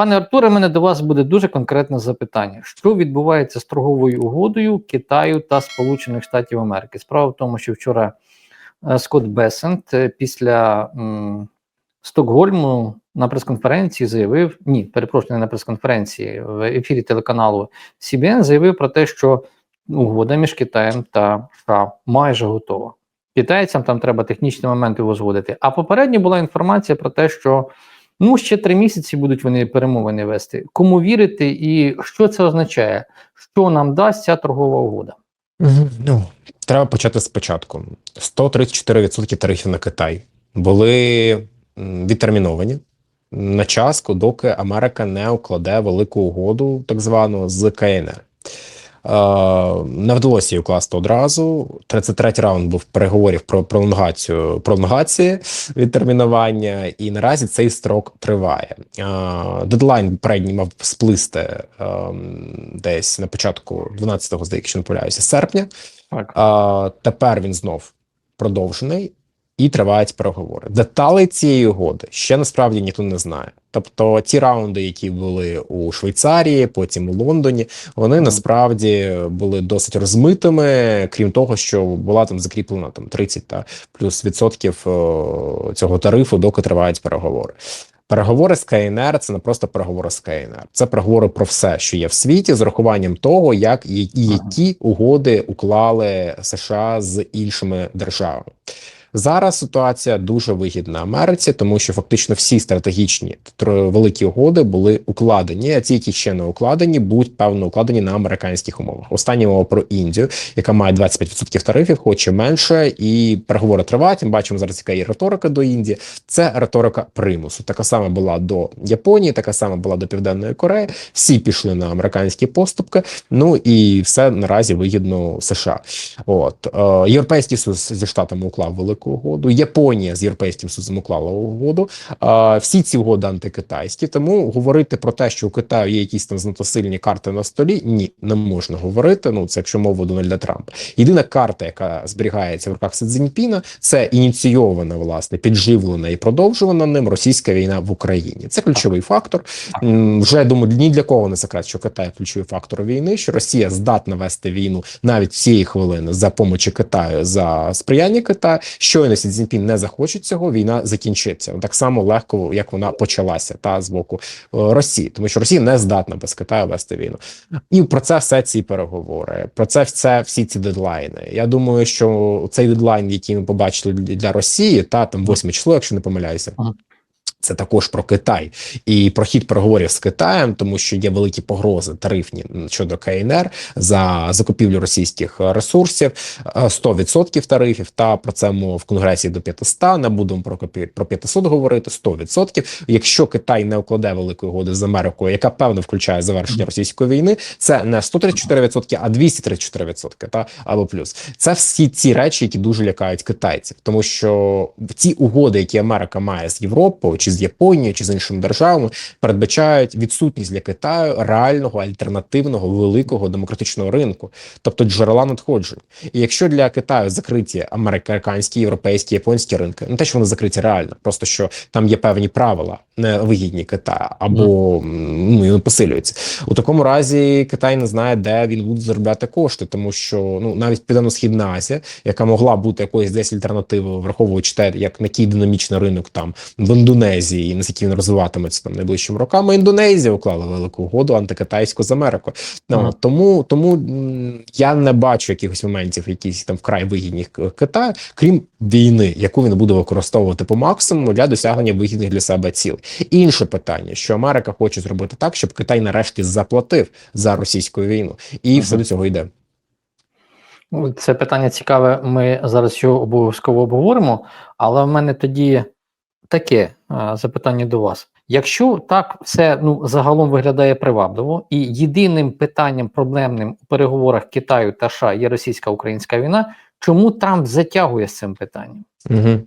Пане Артуре, мене до вас буде дуже конкретне запитання: що відбувається з торговою угодою Китаю та Сполучених Штатів Америки? Справа в тому, що вчора е, Скотт Бесент е, після м, Стокгольму на прес-конференції заявив: ні, перепрошую, не на прес-конференції в ефірі телеканалу CBN заявив про те, що угода між Китаєм та США майже готова. Китайцям там треба технічні моменти узгодити. А попередньо була інформація про те, що ну ще три місяці будуть вони перемовини вести. Кому вірити, і що це означає? Що нам дасть ця торгова угода? Ну, треба почати спочатку. 134% тарифів на Китай були відтерміновані на час, доки Америка не укладе велику угоду, так звану, з КНР. Е, не вдалося її укласти одразу. 33-й раунд був переговорів про пролонгацію пролонгації відтермінування, і наразі цей строк триває. Е, дедлайн передній мав сплисти е, десь на початку 12-го, здається, не помиляюся, серпня. Так. Тепер він знов продовжений і тривають переговори. Деталей цієї угоди ще насправді ніхто не знає. Тобто ті раунди, які були у Швейцарії, потім у Лондоні, вони насправді були досить розмитими, крім того, що була там закріплена там 30 та плюс відсотків о, цього тарифу, доки тривають переговори. Переговори з КНР це не просто переговори з КНР, це переговори про все, що є в світі, з урахуванням того, як і які угоди уклали США з іншими державами. Зараз ситуація дуже вигідна Америці, тому що фактично всі стратегічні великі угоди були укладені. А ті, які ще не укладені, будуть певно укладені на американських умовах. Остання мова про Індію, яка має 25% тарифів, хоче менше, і переговори тривають. Ми бачимо зараз, яка є риторика до Індії. Це риторика примусу. Така сама була до Японії, така сама була до Південної Кореї. Всі пішли на американські поступки. Ну і все наразі вигідно США. От е, європейський союз зі штатами уклав велику угоду. Японія з європейським союзом уклала угоду. Е, всі ці угоди антикитайські. Тому говорити про те, що у Китаю є якісь там знатосильні карти на столі, ні, не можна говорити. Ну це якщо мова Дональда Трампа. Єдина карта, яка зберігається в руках Си Цзіньпіна, це ініційована, власне, підживлена і продовжувана ним російська війна в Україні. Це ключовий фактор. Вже я думаю, ні для кого не секрет, що Китай ключовий фактор війни, що Росія здатна вести війну навіть цієї хвилини за помочі Китаю за сприяння Китаю. Щойно Сі Цзіньпін не захоче цього, війна закінчиться так само легко, як вона почалася, та з боку е, Росії, тому що Росія не здатна без Китаю вести війну. І про це все ці переговори, про це все всі ці дедлайни. Я думаю, що цей дедлайн, який ми побачили для Росії, та там 8 число, якщо не помиляюся. Це також про Китай і про хід переговорів з Китаєм, тому що є великі погрози тарифні щодо КНР за закупівлю російських ресурсів, е, 100% тарифів. Та про це мова в конгресі до 500, Не будемо про про 500 говорити. 100%. Якщо Китай не укладе великої угоди з Америкою, яка певно включає завершення російської війни, це не 134%, а 234%, та або плюс. Це всі ці речі, які дуже лякають китайців, тому що ці угоди, які Америка має з Європою, чи з Японією, чи з іншими державами, передбачають відсутність для Китаю реального альтернативного великого демократичного ринку, тобто джерела надходжень. І якщо для Китаю закриті американські, європейські, японські ринки, не те, що вони закриті реально, просто що там є певні правила, не вигідні Китаю, або ну і вони посилюються. У такому разі Китай не знає, де він буде заробляти кошти, тому що ну навіть Південно-Східна Азія, яка могла бути якоюсь десь альтернативою, враховуючи те, як на який динамічний ринок там в Індонезії, і наскільки він розвиватиметься там найближчим роками. Індонезія уклала велику угоду антикитайську з Америкою. Ну, Ага. тому тому я не бачу якихось моментів, якісь там вкрай вигідних К- Китаю, крім війни, яку він буде використовувати по максимуму для досягнення вигідних для себе цілей. Інше питання, що Америка хоче зробити так, щоб Китай нарешті заплатив за російську війну, і Ага. все до цього йде. Ну, Це питання цікаве. Ми зараз його обов'язково обговоримо, але в мене тоді таке запитання до вас. Якщо так все ну загалом виглядає привабливо, і єдиним питанням проблемним у переговорах Китаю та США є російсько-українська війна, чому Трамп затягує з цим питанням? Угу.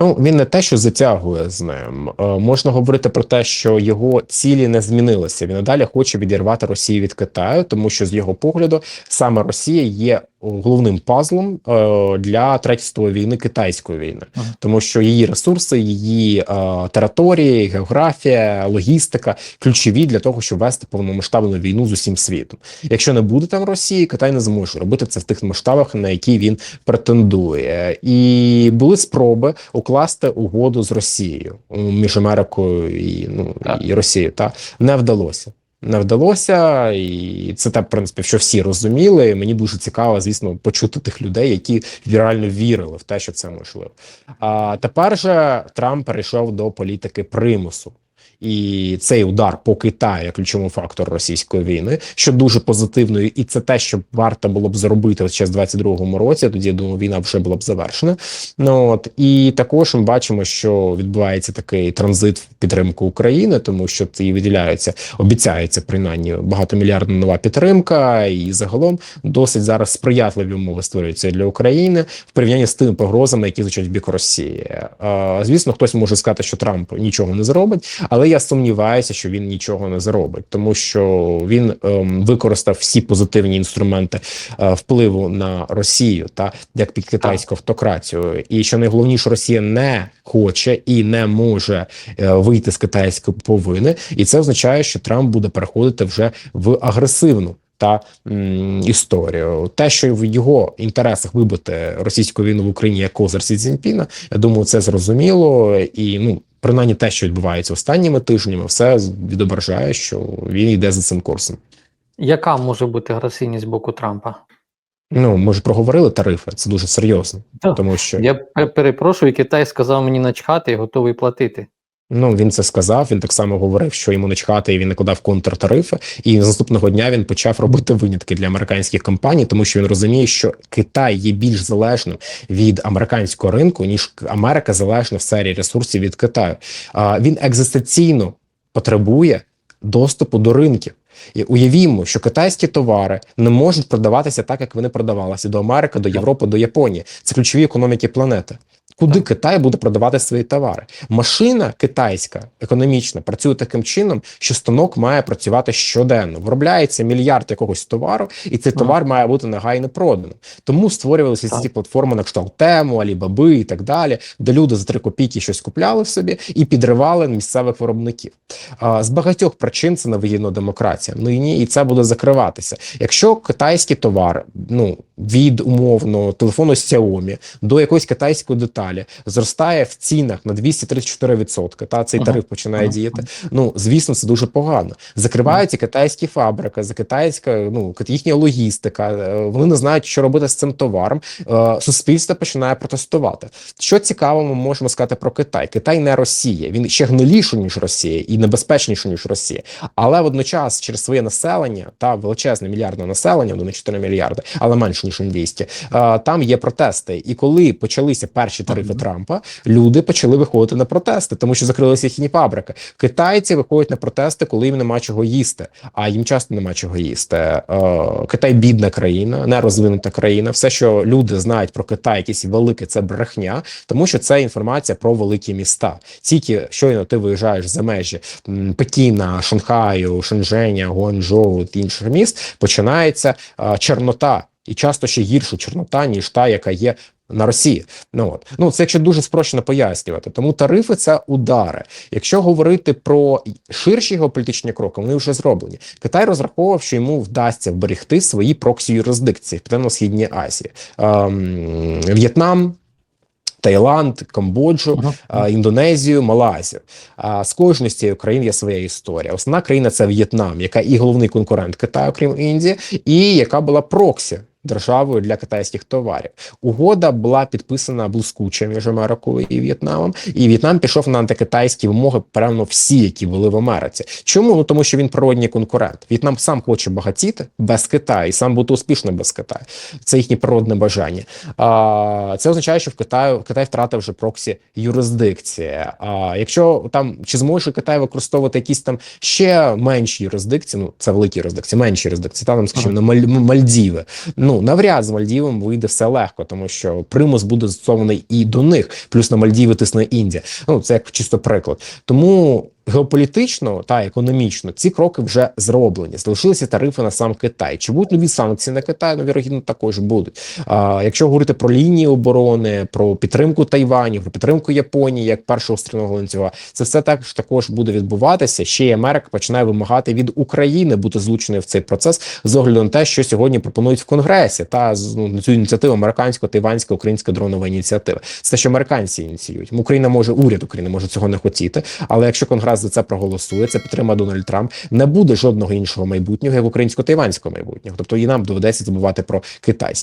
Ну він не те, що затягує з ним. Е, можна говорити про те, що його цілі не змінилися. Він надалі хоче відірвати Росію від Китаю, тому що з його погляду саме Росія є головним пазлом е, для третьої війни китайської війни, Ага. тому що її ресурси, її е, території, географія, логістика ключові для того, щоб вести повномасштабну війну з усім світом. Якщо не буде там Росії, Китай не зможе робити це в тих масштабах, на які він претендує, і були спроби укласти угоду з Росією між Америкою і ну Так. і Росією. Та не вдалося. Не вдалося, і це те, в принципі, що всі розуміли. Мені дуже цікаво, звісно, почути тих людей, які реально вірили в те, що це можливо. А тепер же Трамп перейшов до політики примусу. І цей удар по Китаю як ключовому фактору російської війни, що дуже позитивно, і це те, що варто було б зробити ще з 22-му році. Тоді я думаю, війна вже була б завершена. Ну от і також ми бачимо, що відбувається такий транзит в підтримку України, тому що це і виділяється, обіцяється принаймні багатомільярдна нова підтримка, і загалом досить зараз сприятливі умови створюються для України в порівнянні з тими погрозами, які звучать в бік Росії. Звісно, хтось може сказати, що Трамп нічого не зробить, але я сумніваюся, що він нічого не зробить, тому що він ем, використав всі позитивні інструменти е, впливу на Росію та як під китайську автократію, і що найголовніше, Росія не хоче і не може е, вийти з китайської повини, і це означає, що Трамп буде переходити вже в агресивну. Та м, історію, те, що в його інтересах вибити російську війну в Україні як козир Сі Цзіньпіна, я думаю, це зрозуміло, і ну принаймні те, що відбувається останніми тижнями, все відображає, що він йде за цим курсом. Яка може бути агресивність з боку Трампа? Ну ми ж проговорили тарифи, це дуже серйозно, тому що Я перепрошую, Китай сказав мені начхати і готовий платити. Ну він це сказав. Він так само говорив, що йому не чхати, і він накладав контртарифи. І з наступного дня він почав робити винятки для американських компаній, тому що він розуміє, що Китай є більш залежним від американського ринку, ніж Америка залежна в сфері ресурсів від Китаю. А він екзистенційно потребує доступу до ринків. І уявімо, що китайські товари не можуть продаватися так, як вони продавалися до Америки, до Європи, до Японії. Це ключові економіки планети. Куди Китай буде продавати свої товари? Машина китайська економічна працює таким чином, що станок має працювати щоденно. Виробляється мільярд якогось товару, і цей товар має бути негайно проданим. Тому створювалися Так. ці платформи на кшталт тему, Алібаби і так далі, де люди за три копійки щось купляли в собі і підривали місцевих виробників. А, з багатьох причин це невигідна демократія. Нині і це буде закриватися. Якщо китайський товар, ну від умовно телефону Xiaomi до якоїсь китайської деталі зростає в цінах на 234%, та цей Ага. тариф починає Ага. діяти. Ну звісно, це дуже погано. Закриваються китайські фабрики, за китайська ну їхня логістика. е, Вони не знають, що робити з цим товаром. Е, Суспільство починає протестувати. Що цікаво, ми можемо сказати про Китай. Китай не Росія. Він ще гниліший, ніж Росія, і небезпечніший, ніж Росія. Але водночас через своє населення та величезне мільярдне населення, не 4 мільярди, але менше ніж 200, е, там є протести. І коли почалися перші тарифи Ага. Трампа, люди почали виходити на протести, тому що закрилися їхні фабрики. Китайці виходять на протести, коли їм нема чого їсти, а їм часто нема чого їсти. Е, Китай бідна країна, нерозвинута країна. Все, що люди знають про Китай, якісь велике, це брехня, тому що це інформація про великі міста. Тільки щойно ти виїжджаєш за межі Пекіна, Шанхаю, Шенженя, Гуанчжоу та інших міст, починається е, чорнота. І часто ще гірша чорнота, ніж та, яка є на Росії. Ну от ну це якщо дуже спрощено пояснювати. Тому тарифи це удари. Якщо говорити про ширші геополітичні кроки, вони вже зроблені. Китай розраховував, що йому вдасться вберегти свої проксі юрисдикції в Південно-східній Азії, ем, В'єтнам. Таїланд, Камбоджу, Ага. а, Індонезію, Малайзію. А з кожної з цієї країн є своя історія. Основна країна це В'єтнам, яка і головний конкурент Китаю, крім Індії, і яка була проксі. Державою для китайських товарів угода була підписана блискуче між Америкою і В'єтнамом, і В'єтнам пішов на антикитайські вимоги, певно, всі, які були в Америці. Чому? Ну тому що він природній конкурент. В'єтнам сам хоче багатіти без Китаю і сам бути успішним без Китаю. Це їхнє природне бажання. А, це означає, що в Китаю Китай втратив вже проксі юрисдикції. А якщо там чи зможе Китай використовувати якісь там ще менші юрисдикції, ну це великі юрисдикції, менші юрисдикції, там, скажімо, на Маль- Мальдіви. Ну навряд з Мальдівом вийде все легко, тому що примус буде застосований і до них, плюс на Мальдіви тисне Індія. Ну це як чисто приклад. Тому геополітично та економічно ці кроки вже зроблені. Залишилися тарифи на сам Китай. Чи будуть нові санкції на Китай? Ну, вірогідно, також будуть. А якщо говорити про лінії оборони, про підтримку Тайваню, про підтримку Японії як першого стрільного ланцюга, це все також також буде відбуватися. Ще й Америка починає вимагати від України бути злученою в цей процес з огляду на те, що сьогодні пропонують в Конгресі, та ну, цю ініціативу американсько-тайванська українська дронова ініціатива. Це те, що американці ініціюють. Україна може уряд України може цього не хотіти, але якщо Конгрес за це проголосує, це підтримає Дональд Трамп. Не буде жодного іншого майбутнього, як українсько-тайванського майбутнього. Тобто і нам доведеться забувати про Китай.